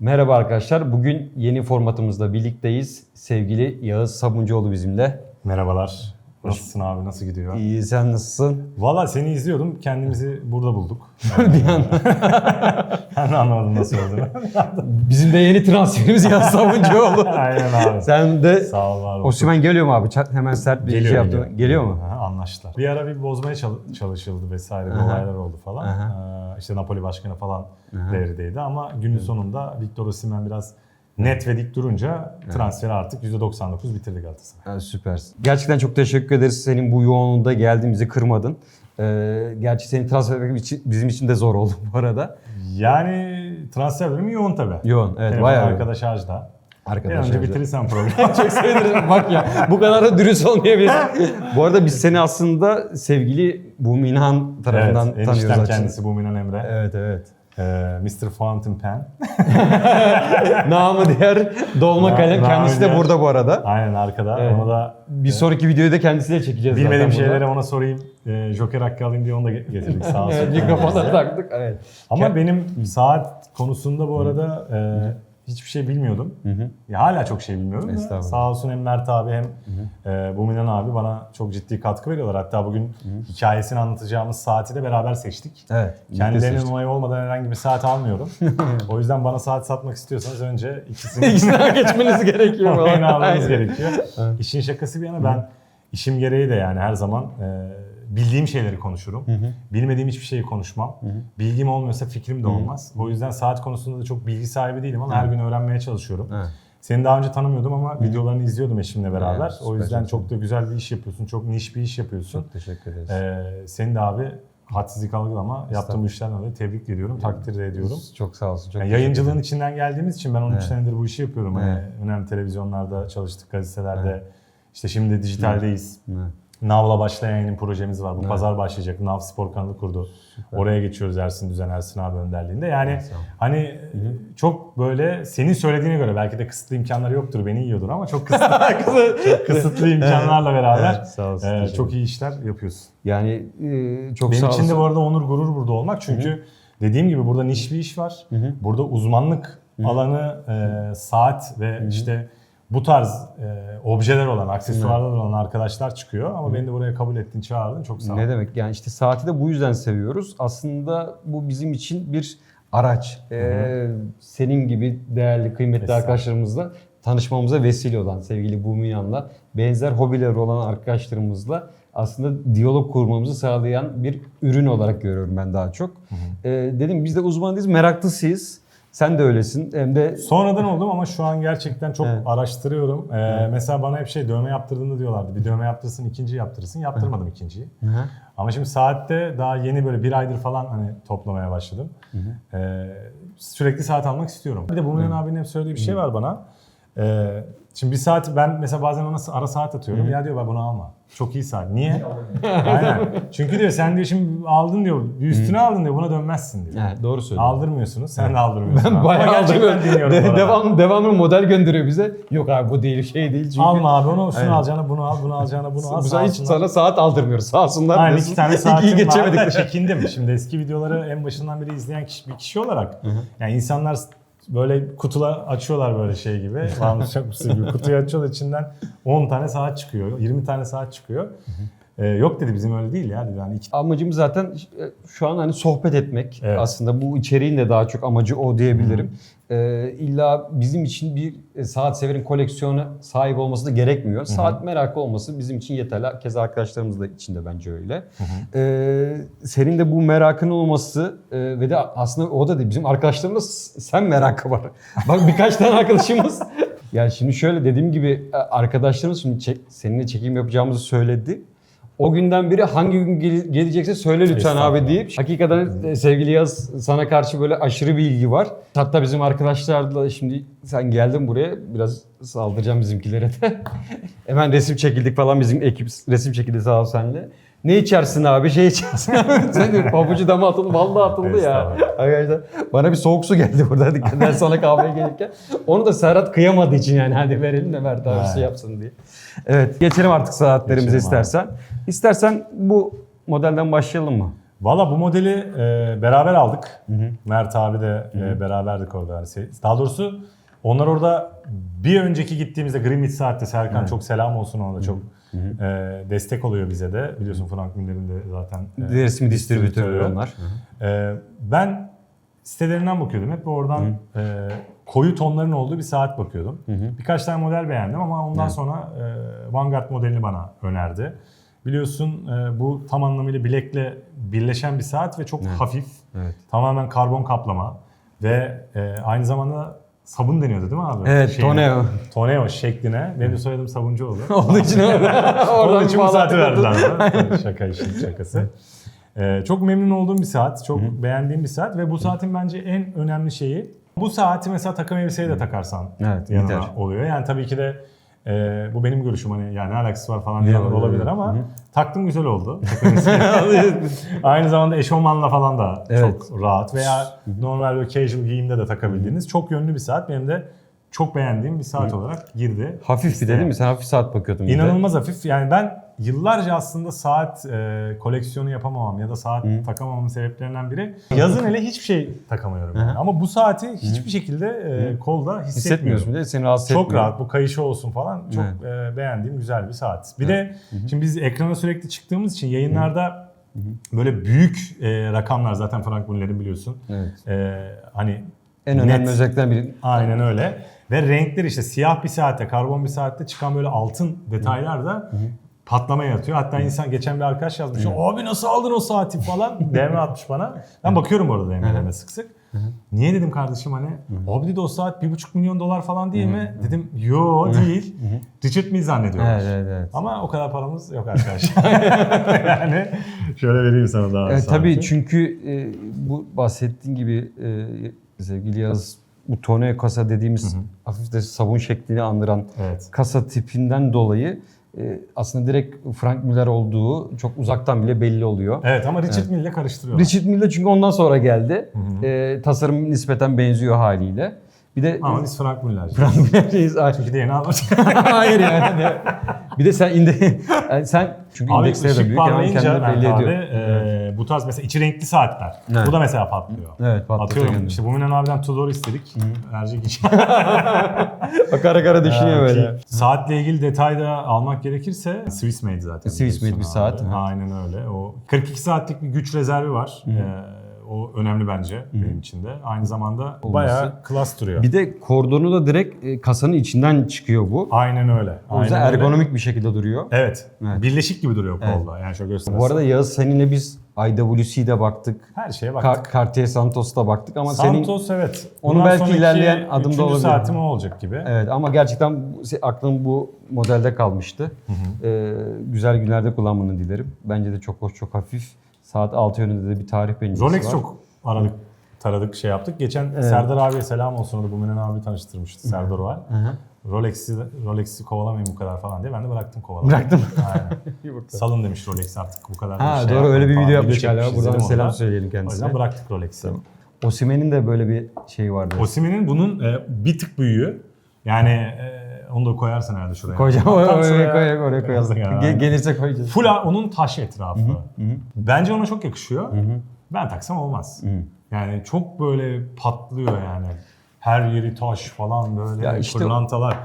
Merhaba arkadaşlar. Bugün yeni formatımızda birlikteyiz. Sevgili Yağız Sabuncuoğlu bizimle. Merhabalar. Nasılsın abi? Nasıl gidiyor? İyi sen nasılsın? Valla seni izliyordum. Kendimizi burada bulduk. bir an ben de anlamadım nasıl olduğunu. bizim de yeni transferimiz Yağız Sabuncuoğlu. Aynen abi. sen de Sağ ol var ol. Osimhen geliyor mu abi? Hemen sert bir Geliyor, şey yaptın. geliyor. Geliyor mu? Aha, anlaştılar. Bir ara bir bozmaya çal- çalışıldı vesaire. Bir Aha. olaylar oldu falan. Aha. Ee, işte Napoli başkanı falan devredeydi ama günün sonunda Victor Osimhen biraz net ve dik durunca transferi artık %99 bitirdi Galatasaray. Ha, süpersin. Gerçekten çok teşekkür ederiz. Senin bu yoğunluğunda geldin bizi kırmadın. Ee, gerçi seni transfer etmek için, bizim için de zor oldu bu arada. Yani transfer dönemi yoğun tabii. Yoğun evet Telefon bayağı yoğun. arkadaş harcda. Bir an Arkadaşlar. önce bitirirsen programı. Çok sevinirim bak ya. Bu kadar da dürüst olmayabilir. bu arada biz seni aslında sevgili Buminhan tarafından evet, tanıyoruz. eniştem açın. kendisi Buminan Emre. Evet evet. Ee, Mr. Fountain Pen. Namı diğer dolma Na- kalem. namı Kendisi de diğer- burada bu arada. Aynen arkada. Evet. Onu da Bir sonraki videoyu da kendisiyle çekeceğiz bilmediğim zaten burada. şeyleri ona sorayım. Ee, Joker hakkı alayım diye onu da ge- getirdik sağ olsun. Evet, mikrofona taktık. Evet. Ama benim saat konusunda bu arada e, hiçbir şey bilmiyordum. hı. Ya hala çok şey bilmiyorum. da. Sağ olsun hem Mert abi hem e, Buminan abi bana çok ciddi katkı veriyorlar. Hatta bugün hikayesini anlatacağımız saati de beraber seçtik. Evet. seçtik. onayı olmadan herhangi bir saat almıyorum. o yüzden bana saat satmak istiyorsanız önce ikisini İkisinden geçmeniz gerekiyor. Onayını almanız gerekiyor. İşin şakası bir yana ben işim gereği de yani her zaman e, bildiğim şeyleri konuşurum. Bilmediğim hiçbir şeyi konuşmam. Bilgim olmuyorsa fikrim de olmaz. O yüzden saat konusunda da çok bilgi sahibi değilim ama her gün öğrenmeye çalışıyorum. Evet. Seni daha önce tanımıyordum ama videolarını izliyordum eşimle beraber. Evet, o yüzden çok da güzel bir iş yapıyorsun. Çok niş bir iş yapıyorsun. Çok teşekkür ederiz. Ee, senin de abi hadsizlik algılama yaptığın bu işlerden dolayı tebrik ediyorum, takdir de ediyorum. Çok sağ olsun. Çok Yani yayıncılığın ederim. içinden geldiğimiz için ben 13 Evet. senedir bu işi yapıyorum. Evet. Hani önemli televizyonlarda çalıştık, gazetelerde. İşte şimdi dijitaldeyiz. Evet. Nav'la başlayan yayın projemiz var. Bu Evet. pazar başlayacak. Nav Spor kanalı kurdu. Oraya geçiyoruz Ersin Düzen, Ersin abi önderliğinde. Yani Evet, hani çok böyle senin söylediğine göre belki de kısıtlı imkanları yoktur, beni yiyordur ama çok kısıtlı, çok kısıtlı imkanlarla beraber Evet, sağ olsun, e, çok iyi işler yapıyorsun. Yani e, çok Benim sağ için olsun. de bu arada onur gurur burada olmak çünkü dediğim gibi burada niş bir iş var. Burada uzmanlık alanı e, saat ve işte bu tarz e, objeler olan, aksesuarlar olan arkadaşlar çıkıyor ama beni de buraya kabul ettin, çağırdın. Çok sağ ol. Ne demek? Yani işte saati de bu yüzden seviyoruz. Aslında bu bizim için bir araç. Ee, senin gibi değerli, kıymetli Estağfurullah. arkadaşlarımızla tanışmamıza vesile olan sevgili Buminan'la benzer hobileri olan arkadaşlarımızla aslında diyalog kurmamızı sağlayan bir ürün olarak görüyorum ben daha çok. Ee, dedim biz de uzman değiliz, meraklısıyız. Sen de öylesin. Hem de Sonradan oldum ama şu an gerçekten çok Evet. araştırıyorum. E, Mesela bana hep şey dövme yaptırdığında diyorlardı. Bir dövme yaptırsın, ikinci yaptırırsın. Yaptırmadım ikinciyi. Hı. Ama şimdi saatte daha yeni böyle bir aydır falan hani toplamaya başladım. Ee, sürekli saat almak istiyorum. Bir de Buminan abinin hep söylediği bir şey var bana. Ee, şimdi bir saat ben mesela bazen ona ara saat atıyorum. Ya diyor "Bak bunu alma. Çok iyi saat. Niye? Aynen. Çünkü diyor sen diyor şimdi aldın diyor. Bir üstüne aldın diyor. Buna dönmezsin diyor. Evet, doğru söylüyorsun. Aldırmıyorsunuz. Sen de aldırmıyorsun. Ben abi. bayağı Ama gerçekten. De- arada. devam, devamlı model gönderiyor bize. Yok abi bu değil şey değil. Çünkü Alma abi onu şunu Aynen. alacağına bunu al, bunu alacağına bunu al. Bu hiç sana saat aldırmıyoruz. Sağ olsunlar. Aynen diyorsun. iki tane saatim İkiyi geçemedik. var da çekindim. Şimdi eski videoları en başından beri izleyen kişi, bir kişi olarak yani insanlar böyle kutular açıyorlar böyle şey gibi. Çakması gibi kutuyu açıyorlar içinden 10 tane saat çıkıyor. 20 tane saat çıkıyor. Ee, yok dedi bizim öyle değil ya dedi. Yani iki Amacımız zaten e, şu an hani sohbet etmek. Evet. Aslında bu içeriğin de daha çok amacı o diyebilirim. Ee, illa bizim için bir e, saat severin koleksiyonu sahip olması da gerekmiyor. Saat merakı olması bizim için yeterli. Keza arkadaşlarımız da için de bence öyle. Ee, senin de bu merakın olması e, ve de aslında o da değil. Bizim arkadaşlarımız sen merakı var. Bak birkaç tane arkadaşımız yani şimdi şöyle dediğim gibi e, arkadaşlarımız şimdi çek- seninle çekim yapacağımızı söyledi. O günden beri hangi gün gele- gelecekse söyle lütfen abi deyip hakikaten e, sevgili Yaz sana karşı böyle aşırı bir ilgi var. Hatta bizim arkadaşlarla şimdi sen geldin buraya biraz saldıracağım bizimkilere de. Hemen resim çekildik falan bizim ekip resim çekildi sağ ol senle. Ne içersin abi? Şey içersin. Sen diyor pabucu dama atıldı. Vallahi atıldı ya. Arkadaşlar bana bir soğuk su geldi burada dikkatten sonra kahveye gelirken. Onu da Serhat kıyamadığı için yani hadi verelim de Mert abi şey yapsın diye. Evet geçelim artık saatlerimize Geçelim abi. istersen. İstersen bu modelden başlayalım mı? Valla bu modeli e, beraber aldık. Mert abi de e, beraberdik orada. Yani se- daha doğrusu onlar orada bir önceki gittiğimizde Greenwich saatte Serkan çok selam olsun ona da çok e, destek oluyor bize de. Biliyorsun Frank Miller'in de zaten e, Resmi distribütörü onlar. Ben sitelerinden bakıyordum. Hep oradan e, koyu tonların olduğu bir saat bakıyordum. Birkaç tane model beğendim ama ondan sonra e, Vanguard modelini bana önerdi. Biliyorsun e, bu tam anlamıyla bilekle birleşen bir saat ve çok hafif. Evet. Tamamen karbon kaplama ve e, aynı zamanda sabun deniyordu değil mi abi? Evet, Şeyine, Toneo. Toneo şekline. Benim de soyadım Sabuncuoğlu. Onun için orada, Onun için bu saati oldu. verdiler bana. Şaka işin şakası. Ee, çok memnun olduğum bir saat. Çok beğendiğim bir saat. Ve bu saatin bence en önemli şeyi bu saati mesela takım elbiseyle de takarsan Evet, yanına gider. oluyor. Yani tabii ki de e, bu benim görüşüm hani yani ne alakası var falan yok, olabilir ama taktım güzel oldu. Aynı zamanda eşofmanla falan da Evet. çok rahat veya normal böyle casual giyimde de takabildiğiniz çok yönlü bir saat. Benim de çok beğendiğim bir saat olarak girdi. Hafif bir de değil mi? Sen hafif saat bakıyordun. İnanılmaz hafif. Yani ben yıllarca aslında saat e, koleksiyonu yapamamam ya da saat takamamamın sebeplerinden biri yazın hele hiçbir şey takamıyorum. yani. Ama bu saati hiçbir şekilde e, kolda hissetmiyorum. Hissetmiyorsun bir de seni rahatsız Çok etmiyor. rahat. Bu kayışı olsun falan. Çok e, beğendiğim güzel bir saat. Bir de şimdi biz ekrana sürekli çıktığımız için yayınlarda böyle büyük e, rakamlar zaten Frank Muller'in biliyorsun. Evet. E, hani En önemli net- özelliklerden biri. Aynen öyle. Ve renkler işte siyah bir saatte, karbon bir saatte çıkan böyle altın detaylar da patlamaya yatıyor. Hatta insan geçen bir arkadaş yazmış. Abi nasıl aldın o saati falan DM atmış bana. Ben bakıyorum orada DM'lerine sık sık. Niye dedim kardeşim hani? Abi dedi o saat bir buçuk milyon dolar falan değil mi? Dedim yo değil. Richard Mille zannediyorlar. Evet, evet, evet. Ama o kadar paramız yok arkadaşlar. yani şöyle vereyim sana daha Evet, saati. tabii çünkü e, bu bahsettiğin gibi e, sevgili Yağız bu toneo kasa dediğimiz hafif de sabun şeklini andıran Evet. kasa tipinden dolayı aslında direkt Frank Miller olduğu çok uzaktan bile belli oluyor. Evet ama Richard Mille ile karıştırıyorlar. Richard Mille çünkü ondan sonra geldi. E, tasarım nispeten benziyor haliyle. Bir de Ama biz Frank Muller'ci. Frank Miller'ciyiz. Ay, Çünkü DNA alır. Hayır yani. Bir de sen inde yani sen çünkü Abi indeksleri de büyük parlayınca kendini belli Mert ediyor. abi, e, bu tarz mesela içi renkli saatler. Evet. Bu da mesela patlıyor. Evet, patlatıyor Atıyorum kendini. işte Buminen abiden Tudor istedik. Verecek iş. Bak kara düşünüyor böyle. Saatle ilgili detay da almak gerekirse Swiss made zaten. Swiss made bir abi. saat, hı. Aynen öyle. O 42 saatlik bir güç rezervi var. E, o önemli bence benim için de. Aynı zamanda bayağı klas duruyor. Bir de kordonu da direkt e, kasanın içinden çıkıyor bu. Aynen öyle. O yüzden Aynen öyle. ergonomik bir şekilde duruyor. Evet. Evet. Birleşik gibi duruyor kolda. Yani şöyle göstereyim. Bu arada Yağız seninle biz IWC'de baktık. her şeye bak. Ka- Cartier Santos'ta baktık ama senin Santos evet. Onu Bundan belki ilerleyen adımda olabilir. saatim o olacak gibi. Evet ama gerçekten aklım bu modelde kalmıştı. Ee, güzel günlerde kullanmanı dilerim. Bence de çok hoş, çok hafif. Saat 6 yönünde de bir tarih bencesi Rolex var. çok aradık, taradık, şey yaptık. Geçen Serdar abiye selam olsun. Orada Buminen abi tanıştırmıştı. Serdar var. Rolex'i Rolex'i kovalamayın bu kadar falan diye. Ben de bıraktım kovalamayı. Bıraktım. Aynen. Salın demiş Rolex artık bu kadar. Ha şey doğru öyle bir video yapmış galiba. Buradan selam söyleyelim O kendisine. yüzden bıraktık Rolex'i. Osimhen'in de böyle bir şey vardı. Osimhen'in bunun e, bir tık büyüğü. Yani e, onu da koyarsın herhalde şuraya. Koyacağım oraya, şuraya- oraya, oraya koyalım. Yani. Ge- gelirse koyacağız. Full onun taş etrafı. Bence ona çok yakışıyor. Ben taksam olmaz. Yani çok böyle patlıyor yani. Her yeri taş falan böyle Ya işte- pırlantalar.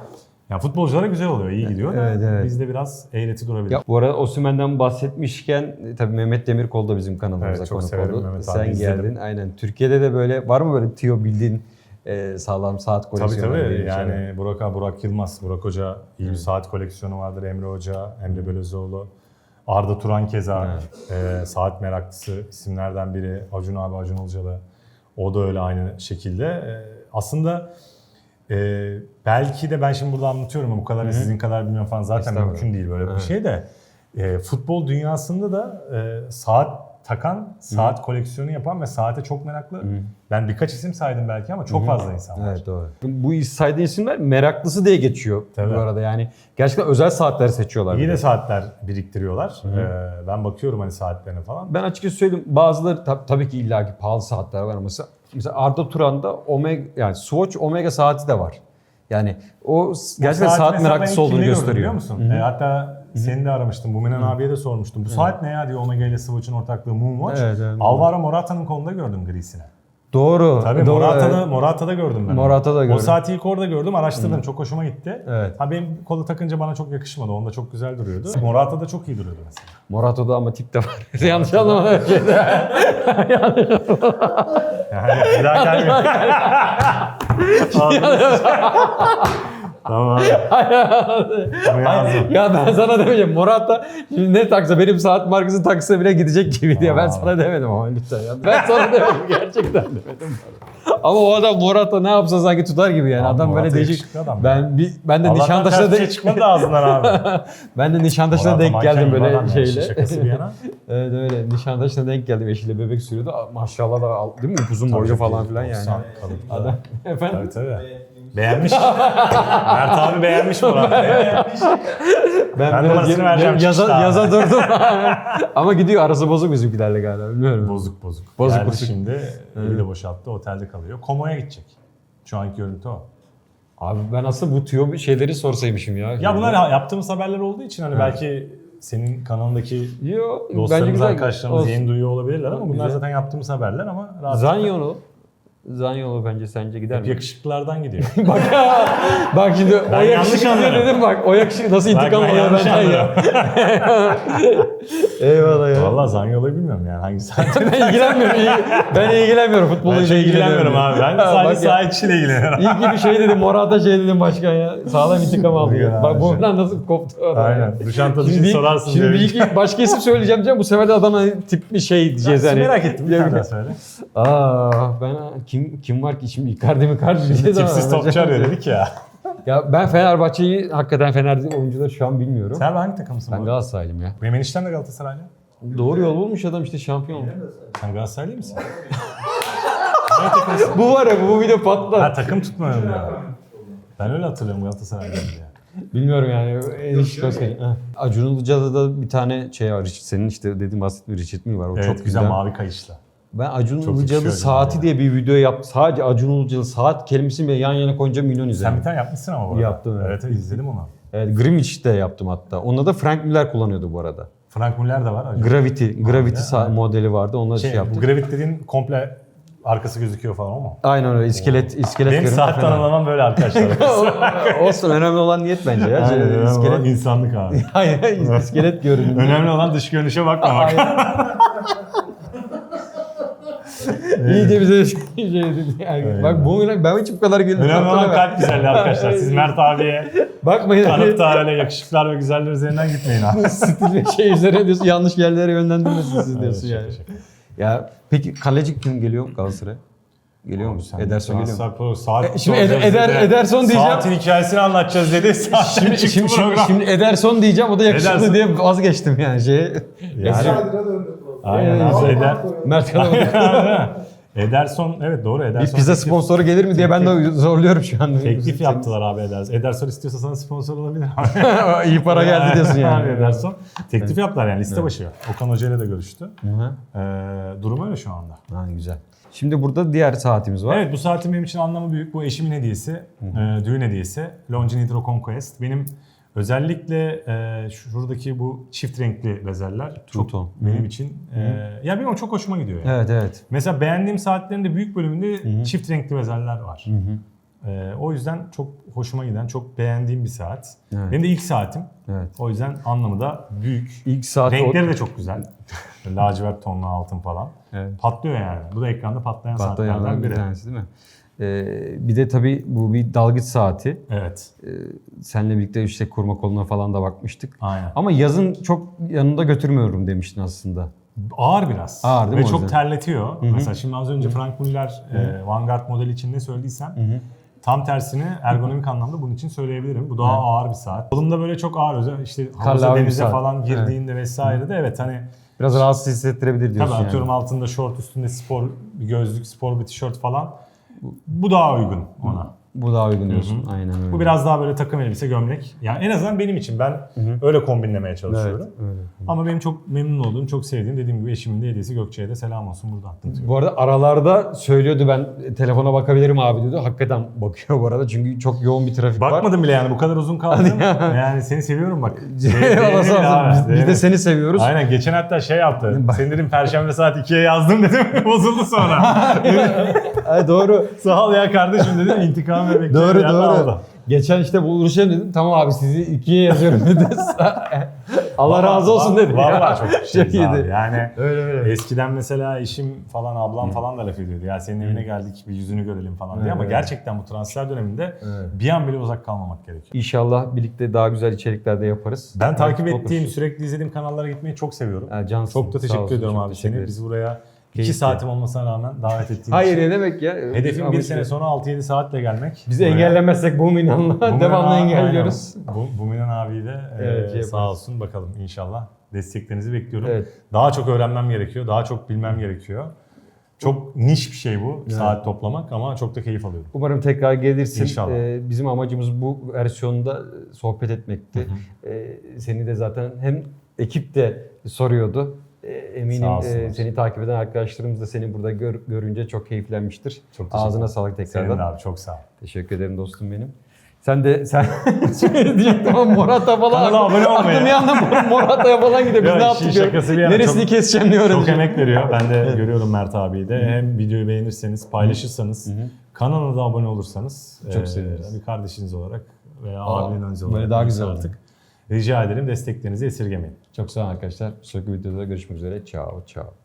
Ya futbolculara güzel oluyor, iyi gidiyor da Evet, evet. bizde biraz eğreti durabilir. Ya bu arada Osimhen'den bahsetmişken e, tabii Mehmet Demirkol da bizim kanalımıza Evet, konuk oldu. Mehmet Sen geldin. Aynen. Türkiye'de de böyle var mı böyle Tio bildiğin e, sağlam saat Tabii koleksiyonu? tabii bir yani şeyler? Burak abi, Burak Yılmaz, Burak Hoca iyi bir saat koleksiyonu vardır. Emre Hoca, Emre Belözoğlu, Arda Turan keza e, saat meraklısı isimlerden biri. Acun abi, Acun Ilıcalı. O da öyle aynı şekilde. E, aslında e, belki de ben şimdi burada anlatıyorum ama bu kadar sizin kadar bilmiyorum falan zaten mümkün değil böyle bir şey de. E, futbol dünyasında da e, saat takan, saat koleksiyonu yapan ve saate çok meraklı. Ben birkaç isim saydım belki ama çok fazla insan var. Evet doğru. Bu saydığın isimler meraklısı diye geçiyor Tabii. bu arada yani. Gerçekten özel saatler seçiyorlar. İyi de. saatler biriktiriyorlar. Ee, ben bakıyorum hani saatlerine falan. Ben açıkçası söyleyeyim bazıları tab- tabii ki illaki pahalı saatler var ama mesela, mesela Arda Turan'da Omega yani Swatch Omega saati de var. Yani o gerçekten saat ben meraklısı olduğunu gösteriyor. Biliyor musun? Ee, hatta seni de aramıştım. Buminan abiye de sormuştum. Bu saat ne ya diyor Omega ile Swatch'ın ortaklığı Moonwatch. Evet, evet. Alvaro Morata'nın kolunda gördüm grisini. Doğru. Tabii doğru, Morata'da, evet. Morata'da gördüm ben. Morata'da O gördüm. saati ilk orada gördüm. Araştırdım. Çok hoşuma gitti. Evet. Ha benim kolu takınca bana çok yakışmadı. Onda çok güzel duruyordu. Morata'da çok iyi duruyordu mesela. Morato'da ama tip de var. Yanlış anlama şeyde. Yani bir daha gelmiyor. Tamam. Yazdım. ya ben sana demeyeceğim. Morata şimdi ne taksa benim saat markası taksa bile gidecek gibi diye ben sana demedim ama lütfen ya. Ben sana demedim gerçekten demedim. Ama o adam Morata ne yapsa sanki tutar gibi yani. Abi adam Morata böyle değişik. adam. Ben bir ben de Nişantaşı'na ters bir şey de, çıkmadı ağzından abi. ben de Nişantaşı'na denk geldim böyle şeyle. Şakası bir yana. evet öyle. Nişantaşı'na denk geldim eşiyle bebek sürüyordu. Maşallah da değil mi? Uzun tabii. falan filan yani. 90 kalıplı. Adam efendim. Tabii tabii. Beğenmiş. Mert abi beğenmiş Morata'yı. Ben, Ben biraz numarasını vereceğim yaza, çıkışta. yaza durdum. Ama gidiyor arası bozuk bizimkilerle galiba bilmiyorum. Bozuk bozuk. Bozuk, Geldi bozuk. şimdi evi de boşalttı. Otelde kalıyor. Komo'ya gidecek. Şu anki görüntü o. Abi ben aslında bu tüyo şeyleri sorsaymışım ya. Ya bunlar yaptığımız haberler olduğu için hani belki senin kanalındaki Yo, bence dostlarımız, güzel. arkadaşlarımız Olsun. yeni duyuyor olabilirler ama bunlar Güzel. zaten yaptığımız haberler ama rahat. Zanyolu. Zanyolu bence sence gider Hep mi? yakışıklılardan gidiyor. bak bak şimdi o Ben yanlış yakışıklı anlarım. dedim bak o yakışıklı nasıl Bak intikam ben alıyor yanlış benden ya. Eyvallah ya. Valla Zanyolu'yu bilmiyorum yani hangi saat. ben ilgilenmiyorum. Ben ilgilenmiyorum futbolla çok ilgilenmiyorum abi. Ben sadece saha içiyle ilgileniyorum. İyi ki bir şey dedim. Morata şey dedim başkan ya. Sağlam intikam aldı. Ya. Bak şey. buradan nasıl koptu adam Aynen. ya. Duşanta Şimdi, dışı sorarsın şimdi bir iki başka isim söyleyeceğim canım. Bu sefer de adama tip bir şey diyeceğiz yani. Merak ettim bir tane daha söyle. Aa ben kim kim var ki şimdi Icardi mi Icardi diyeceğiz ama. Tipsiz topçu arıyor dedik ya. Ya ben Fenerbahçe'yi hakikaten Fener oyuncuları şu an bilmiyorum. Sen hangi takımsın? Ben bu? Galatasaraylıyım ya. Benim eniştem de Galatasaraylı. Doğru yol bulmuş adam işte şampiyon. Sen Galatasaraylı mısın? bu var ya bu video Ha patlar. takım tutmuyorum ya. Ben öyle hatırlıyorum Galatasaraylı diye. Bilmiyorum yani. Enişte. Ha. Acun Ilıcalı'da da bir tane şey var. Senin işte dediğin bahsettiğin Richard Mille var. O Evet çok güzel güzel. mavi kayışla. Ben Acun Çok Ilıcalı saati yani. diye bir video yaptım. Sadece Acun Ilıcalı saat kelimesini bile yan yana koyunca milyon Sen izledim. bir tane yapmışsın ama bu arada. Yaptım, evet. Evet, evet izledim onu. Evet, Greenwich'te yaptım hatta. Onda da Frank Miller kullanıyordu bu arada. Frank Müller de var. acaba. Gravity, Gravity sa- modeli vardı. Onunla şey, Şey, bu yaptık. Gravit dediğin komple arkası gözüküyor falan mu? Aynen öyle. İskelet, iskelet Benim saat tanımlamam böyle arkadaşlar. Olsun önemli olan niyet bence ya. Aynen, önemli olan iskelet, insanlık abi. Hayır, iskelet görünümü. önemli olan dış görünüşe bakmamak. İyice bize şey dedi. Yani, Öyle. bak bu ben hiç bu kadar güldüm. önemli olan kalp güzelliği arkadaşlar. Siz Mert abiye Bakmayın. kanıp da öyle yakışıklar ve güzeller üzerinden gitmeyin abi. Stil ve şey üzerine diyorsun yanlış yerlere yönlendirmesin siz diyorsun Evet, yani. Ya peki kaleci kim geliyor Galatasaray'a? Geliyor mu? Ederson geliyor mu? Saat E, şimdi soracağız Eder- dedi. Ederson diyeceğim. Saatin hikayesini anlatacağız dedi. Saatten Şimdi, çıktı şimdi, şimdi, program. şimdi Ederson diyeceğim o da yakışıklı Ederson. diye vazgeçtim yani şeye. Yani, program. aynen abi. Eder, Mert Kalabı. Ederson evet doğru bir Ederson. pizza teklif- sponsoru gelir mi diye ben de zorluyorum şu an. Teklif yaptılar abi Ederson. Ederson istiyorsa sana sponsor olabilir abi. İyi para geldi diyorsun Abi yani. Ederson. Teklif yaptılar yani liste başı. Okan Hoca ile de görüştü. Hı hı. Ee, durum öyle şu anda. Ha, güzel. Şimdi burada diğer saatimiz var. Evet bu saatin benim için anlamı büyük. Bu eşimin hediyesi. e, düğün hediyesi. Longines Hydro Conquest. Benim özellikle e, şuradaki bu çift renkli bezeller çok Two tone. benim için e, ya benim çok hoşuma gidiyor yani. Evet evet. Mesela beğendiğim saatlerin de büyük bölümünde çift renkli bezeller var. E, o yüzden çok hoşuma giden, çok beğendiğim bir saat. Evet. Benim de ilk saatim. Evet. O yüzden anlamı da büyük. İlk saat Renkleri de çok güzel. Lacivert tonlu altın falan. Evet. Patlıyor yani. Bu da ekranda patlayan, Patlayanlardan saatlerden bir biri. tanesi değil mi? Ee, bir de tabii bu bir dalgıç saati. Evet. Ee, seninle birlikte işte kurma koluna falan da bakmıştık. Aynen. Ama yazın çok yanında götürmüyorum demiştin aslında. Ağır biraz. Ağır değil Ve mi çok terletiyor. Mesela şimdi az önce Frank Müller e, Vanguard modeli için ne söylediysem tam tersini ergonomik anlamda bunun için söyleyebilirim. Bu daha ağır bir saat. Kolumda böyle çok ağır özel işte havuza denize falan girdiğinde vesaire de evet hani Biraz rahatsız hissettirebilir diyorsun tabii yani. atıyorum altında şort üstünde spor bir gözlük, spor bir tişört falan. Bu daha uygun ona. Bu daha uygun diyorsun. Aynen öyle. Bu biraz daha böyle takım elbise, gömlek. Yani en azından benim için ben öyle kombinlemeye çalışıyorum. Evet, öyle. Ama benim çok memnun olduğum, çok sevdiğim dediğim gibi eşimin de hediyesi Gökçe'ye de selam olsun buradan. Bu arada aralarda söylüyordu ben telefona bakabilirim abi diyordu. Hakikaten bakıyor bu arada çünkü çok yoğun bir trafik var. Bakmadım bile yani bu kadar uzun kaldım. yani seni seviyorum bak. Eyvallah, sağ Değerim olsun. abi, Biz, biz de seni seviyoruz. Aynen geçen hatta şey yaptı. Seni dedim perşembe saat 2'ye yazdım dedim. Bozuldu sonra. Ay, doğru. Sağ ol ya kardeşim dedim. İntikam ve bekliyorum. Doğru Yani doğru. Geçen işte buluşalım dedim. Tamam abi sizi ikiye yazıyorum dedi. Allah razı olsun dedi. Vallahi çok şeyiz iyiydi. Yani Öyle öyle. eskiden mesela eşim falan ablam falan da laf ediyordu. Ya senin evine geldik bir yüzünü görelim falan diye ama Evet. gerçekten bu transfer döneminde Evet. bir an bile uzak kalmamak gerekiyor. İnşallah birlikte daha güzel içerikler de yaparız. Ben takip ettiğim, sürekli izlediğim kanallara gitmeyi çok seviyorum. Ha, cansın. Çok da teşekkür ediyorum abi seni. ederim. Bizi buraya 2 Keyifli. saatim olmasına rağmen davet ettiğin Hayır için. ne demek ya? Hedefim Ama bir işte sene sonra 6-7 saatle gelmek. Bizi Buraya- engellemezsek bu minanla devamlı engelliyoruz. aynen. Bu, Buminan abiyi de e, Evet, şey sağ yaparız. olsun bakalım inşallah. Desteklerinizi bekliyorum. Evet. Daha çok öğrenmem gerekiyor. Daha çok bilmem gerekiyor. Çok niş bir şey bu saat toplamak ama çok da keyif alıyorum. Umarım tekrar gelirsin. İnşallah. Ee, bizim amacımız bu versiyonda sohbet etmekti. Ee, seni de zaten hem ekip de soruyordu. Ee, eminim e, seni takip eden arkadaşlarımız da seni burada gör- görünce çok keyiflenmiştir. Çok Ağzına sağlık tekrardan. Senin abi çok sağ ol. Teşekkür ederim dostum benim. Sen de sen diyecektim ama Morata falan. Kanala abone olmayı. Aklım yandı Morata'ya falan gidiyor. Biz ne yaptık? ya? şakası bir Neresini çok- keseceğim ne Çok emek veriyor. Ben de görüyorum Mert abiyi de. Hem videoyu beğenirseniz, paylaşırsanız, kanalına da abone olursanız Çok e, seviniriz. bir kardeşiniz olarak veya abinin önce böyle olarak daha neyse güzel artık. Rica ederim desteklerinizi esirgemeyin. Çok sağ olun arkadaşlar. Sonraki videoda görüşmek üzere. Ciao ciao.